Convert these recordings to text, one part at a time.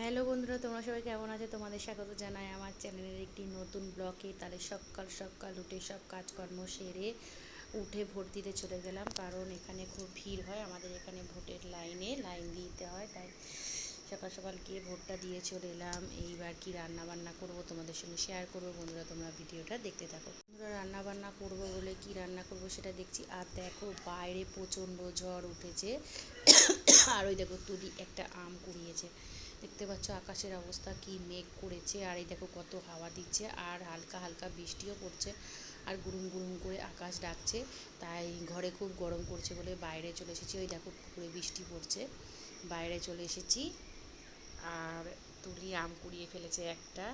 Hello বন্ধুরা, তোমরা সবাই কেমন আছো? তোমাদের স্বাগত জানাই আমার চ্যানেলের একটি নতুন ব্লগে। তাহলে সকাল সকাল উঠে সব কাজকর্ম সেরে উঠে ভোট দিতে চলে গেলাম, কারণ এখানে খুব ভিড় হয়। আমাদের এখানে ভোটের লাইনে লাইন দিতে হয়, তাই সকাল সকাল গিয়ে ভোটটা দিয়ে চলে এলাম। এইবার কি রান্না বান্না করব তোমাদের সঙ্গে শেয়ার করব বন্ধুরা, তোমরা ভিডিওটা দেখতে থাকো। বন্ধুরা রান্না বান্না করব বলে কি রান্না করব সেটা দেখছি। আর দেখো বাইরে প্রচণ্ড ঝড় উঠেছে। আর ওই দেখো তুলি একটা আম কুড়িয়েছে। দেখতে পাচ্ছ আকাশের অবস্থা কি মেঘ করেছে, আর এই দেখো কত হাওয়া দিচ্ছে, আর হালকা হালকা বৃষ্টিও পড়ছে, আর গুরুম গুরুম করে আকাশ ডাকছে, তাই ঘরে খুব গরম করছে বলে বাইরে চলে এসেছি। ওই দেখো পুকুরে বৃষ্টি পড়ছে, বাইরে চলে এসেছি, আর তুলি আম কুড়িয়ে ফেলেছে একটা।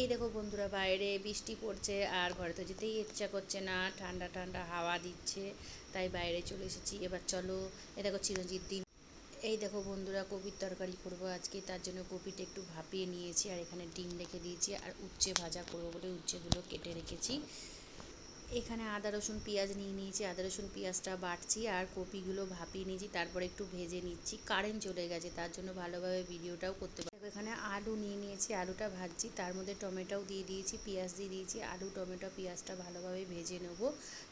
এই দেখো বন্ধুরা, বাইরে বৃষ্টি পড়ছে, আর ঘরে তো যেতেই ইচ্ছা করছে না, ঠান্ডা ঠান্ডা হাওয়া দিচ্ছে, তাই বাইরে চলে এসেছি। এবার চলো এ দেখো চিরঞ্জিত দিন এই দেখো বন্ধুরা, কপির তরকারি করব আজকে। তার জন্য কপিটা একটু ভাপিয়ে নিয়েছি আর এখানে ডিম রেখে দিয়েছি আর উচ্ছে ভাজা করব বলে উচ্ছেগুলো কেটে রেখেছি। এখানে আদা, রসুন, পেঁয়াজ নিয়ে নিয়েছি। আদা, রসুন, পেঁয়াজটা বাটছি আর কপিগুলো ভাপিয়ে নিয়েছি। তারপরে একটু ভেজে নিচ্ছি। কারেন্ট চলে গেছে, তার জন্য ভালোভাবে ভিডিওটাও করতে এখানে আলু নিয়ে নিয়েছি, আলুটা ভাজছি। তার মধ্যে টমেটোও দিয়ে দিয়েছি, পেঁয়াজ দিয়ে দিয়েছি। আলু, টমেটো, পেঁয়াজটা ভালোভাবে ভেজে নেব।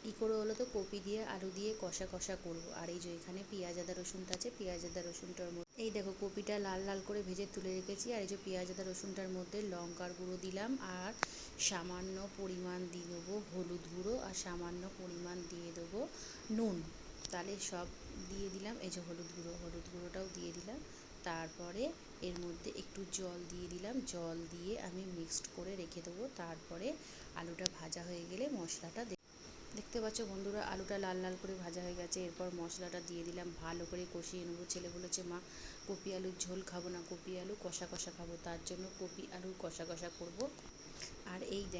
কী করে হলো তো? কপি দিয়ে, আলু দিয়ে কষা কষা করব। আর এই যে এখানে পেঁয়াজ, আদা, রসুনটা আছে, পেঁয়াজ, আদা, রসুনটার মধ্যে এই দেখো, কপিটা লাল লাল করে ভেজে তুলে রেখেছি। আর এই যে পেঁয়াজ, আদা, রসুনটার মধ্যে লঙ্কার গুঁড়ো দিলাম আর সামান্য পরিমাণ দিয়ে দেবো হলুদ গুঁড়ো আর সামান্য পরিমাণ দিয়ে দেবো নুন। তাহলে সব দিয়ে দিলাম। এই যে হলুদ গুঁড়ো, হলুদ গুঁড়োটাও দিয়ে দিলাম। তারপরে এর মধ্যে একটু জল দিয়ে দিলাম। জল দিয়ে আমি মিক্সড করে রেখে দেবো। তারপরে আলুটা ভাজা হয়ে গেলে মশলাটা দেখতে পাচ্ছ বন্ধুরা, আলুটা লাল লাল করে ভাজা হয়ে গেছে। এরপর মশলাটা দিয়ে দিলাম। ভালো করে কষিয়ে নেব। ছেলে বলেছে, মা, কপি আলুর ঝোল খাব না, কপি আলু কষা কষা খাব। তার জন্য কপি আলু কষা কষা করব।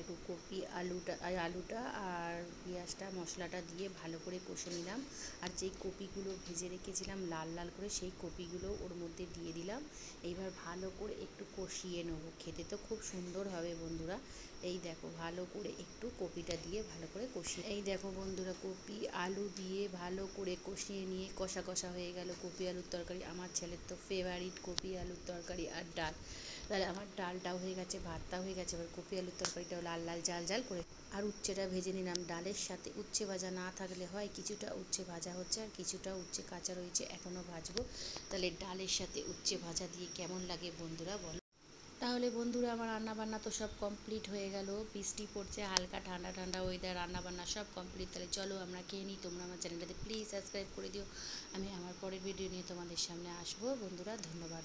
আর এই দেখো কপি, আলুটা আলুটা আর পেঁয়াজটা, মশলাটা দিয়ে ভালো করে কষে নিলাম। আর যেই কপিগুলো ভেজে রেখেছিলাম লাল লাল করে, সেই কপিগুলো ওর মধ্যে দিয়ে দিলাম। এইবার ভালো করে একটু কষিয়ে নেব। খেতে তো খুব সুন্দর হবে বন্ধুরা। এই দেখো, ভালো করে একটু কপিটা দিয়ে ভালো করে কষিয়ে এই দেখো বন্ধুরা, কপি, আলু দিয়ে ভালো করে কষিয়ে নিয়ে কষা কষা হয়ে গেল কপি, আলুর তরকারি। আমার ছেলের তো ফেভারিট কপি, আলুর তরকারি আর ডাল। তাহলে আমার ডালটাও হয়ে গেছে, ভাতটাও হয়ে গেছে। এবার কপি, আলুর তরকারিটাও লাল লাল জাল জাল করে। আর উচ্ছেটা ভেজে নিলাম ডালের সাথে। উচ্ছে ভাজা না থাকলে হয় কিছুটা উচ্ছে ভাজা হচ্ছে আর কিছুটা উচ্ছে কাঁচা রয়েছে এখনও ভাজবো। তাহলে ডালের সাথে উচ্ছে ভাজা দিয়ে কেমন লাগে বন্ধুরা বলো। তাহলে বন্ধুরা, আমার রান্নাবান্না তো সব কমপ্লিট হয়ে গেল। বৃষ্টি পড়ছে, হালকা ঠান্ডা ঠান্ডা ওয়েদার রান্নাবান্না সব কমপ্লিট তাহলে চলো আমরা খেয়ে নিই। তোমরা আমার চ্যানেলটাতে প্লিজ সাবস্ক্রাইব করে দিও। আমি আমার পরের ভিডিও নিয়ে তোমাদের সামনে আসব। বন্ধুরা, ধন্যবাদ।